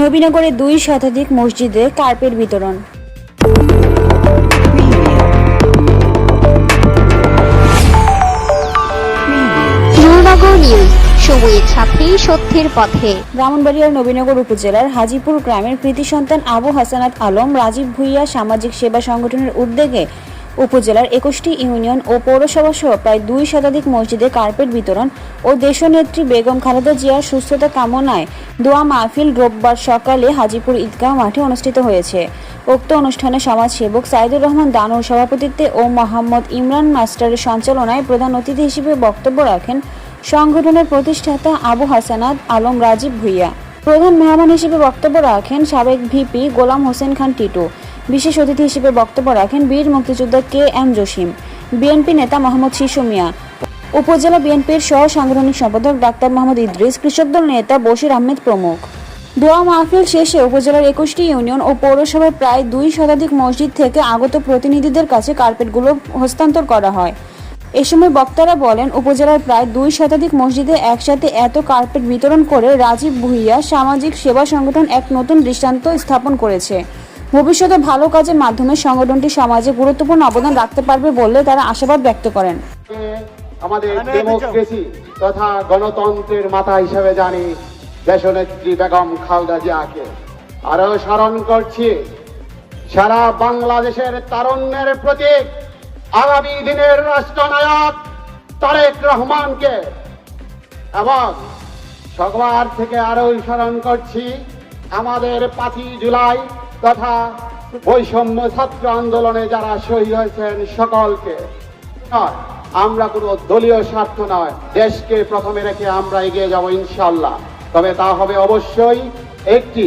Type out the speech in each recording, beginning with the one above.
নবীনগরে দুই শতাধিক মসজিদে কার্পেট বিতরণ। সময়ের সাথে সত্যের পথে। ব্রাহ্মণবাড়িয়ার নবীনগর উপজেলার হাজিপুর গ্রামের কৃতি সন্তান আবু হাসানাত আলম রাজীব ভুইয়া সামাজিক সেবা সংগঠনের উদ্যোগে উপজেলার একুশটি ইউনিয়ন ও পৌরসভা সহ প্রায় দুই শতাধিক মসজিদে কার্পেট বিতরণ ও দেশনেত্রী বেগম খালেদা জিয়ার সুস্থতা কামনায় দোয়া মাহফিল রোববার সকালে হাজিপুর ঈদগাহ মাঠে অনুষ্ঠিত হয়েছে। উক্ত অনুষ্ঠানে সমাজসেবক সাইদুর রহমান দানুর সভাপতিত্বে ও মোহাম্মদ ইমরান মাস্টারের সঞ্চালনায় প্রধান অতিথি হিসেবে বক্তব্য রাখেন সংগঠনের প্রতিষ্ঠাতা আবু হাসানাত আলম রাজীব ভুইয়া। প্রধান মেহমান হিসেবে বক্তব্য রাখেন সাবেক ভিপি গোলাম হোসেন খান টিটু। বিশেষ অতিথি হিসেবে বক্তব্য রাখেন বীর মুক্তিযোদ্ধা কে এম জসিম, বিএনপি নেতা মোহাম্মদ শিশু মিয়া, উপজেলা বিএনপির সহ সাংগঠনিক সম্পাদক ডাক্তার মোহাম্মদ ইদ্রিস, কৃষক দল নেতা বশির আহমেদ প্রমুখ। দোয়া মাহফিল শেষে উপজেলার একুশটি ইউনিয়ন ও পৌরসভার প্রায় দুই শতাধিক মসজিদ থেকে আগত প্রতিনিধিদের কাছে কার্পেটগুলো হস্তান্তর করা হয়। এ সময় বক্তারা বলেন, উপজেলার প্রায় দুই শতাধিক মসজিদে একসাথে এত কার্পেট বিতরণ করে রাজীব ভুইয়া সামাজিক সেবা সংগঠন এক নতুন দৃষ্টান্ত স্থাপন করেছে। ভবিষ্যতে ভালো কাজের মাধ্যমে সংগঠনটি সমাজে গুরুত্বপূর্ণ অবদান রাখতে পারবে বলে তারা আশাবাদ ব্যক্ত করেন। আমাদের ডেমোক্রেসি তথা গণতন্ত্রের মাথা হিসেবে জানি দেশনেত্রী বেগম খালদা জিয়াকে। আরও স্মরণ করছি সারা বাংলাদেশের তারুণ্যের প্রতীক আগামী দিনের রাষ্ট্রনায়ক তারেক রহমানকে। এবং সবার থেকে আরও স্মরণ করছি আমাদের পাঁচই জুলাই তথা বৈষম্য ছাত্র আন্দোলনে যারা শহীদ হয়েছেন সকলকে নয়, আমরা কোনো দলীয় স্বার্থ নয় দেশকে প্রথমে রেখে আমরা এগিয়ে যাব ইনশাল্লাহ তবে তা হবে অবশ্যই একটি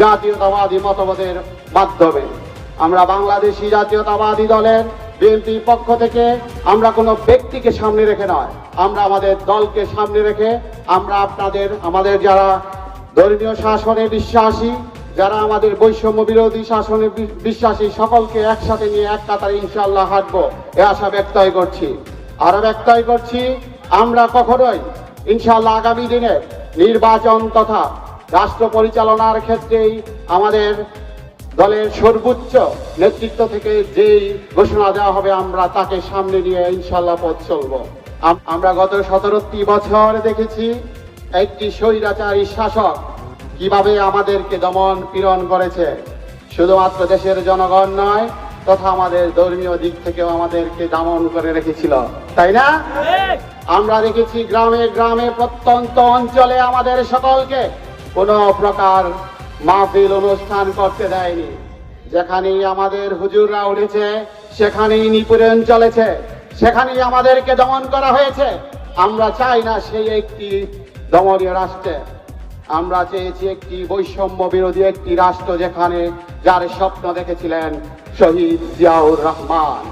জাতীয়তাবাদী মতবাদের মাধ্যমে। আমরা বাংলাদেশি জাতীয়তাবাদী দলের বিএনপির পক্ষ থেকে আমরা কোনো ব্যক্তিকে সামনে রেখে নয় আমরা আমাদের দলকে সামনে রেখে আমরা আপনাদের আমাদের যারা ধর্মীয় শাসনে বিশ্বাসী যারা আমাদের বৈষম্য বিরোধী শাসনে বিশ্বাসী, সকলকে একসাথে নিয়ে এক কাতারে ইনশাল্লাহ হাঁটবো। এ আশা ব্যক্তই করছি। আরও ব্যক্তই করছি, আমরা কখনোই ইনশাল্লাহ আগামী দিনে নির্বাচন তথা রাষ্ট্র পরিচালনার ক্ষেত্রেই আমাদের দলের সর্বোচ্চ নেতৃত্ব থেকে যেই ঘোষণা দেওয়া হবে, আমরা তাকে সামনে নিয়ে ইনশাল্লাহ পথ চলবো। আম- আমরা গত সতেরোটি বছর দেখেছি, একটি স্বৈরাচারী শাসক কীভাবে আমাদেরকে দমন পীড়ন করেছে? শুধুমাত্র দেশের জনগণ নয় তথা আমাদের ধর্মীয় দিক থেকেও আমাদেরকে দমন করে রেখেছিল। তাই না? আমরা দেখেছি গ্রামে গ্রামে প্রত্যন্ত অঞ্চলে আমাদের সকলকে কোনো প্রকার মাহফিল অনুষ্ঠান করতে দেয়নি। যেখানেই আমাদের হুজুররা উঠেছে সেখানেই নিপীড়ন চলেছে সেখানেই আমাদেরকে দমন করা হয়েছে। আমরা চাই না সেই একটি দমনীয় রাষ্ট্রে আমরা চেয়েছি একটি বৈষম্য বিরোধী একটি রাষ্ট্র যেখানে যার স্বপ্ন দেখেছিলেন শহীদ জিয়াউর রহমান।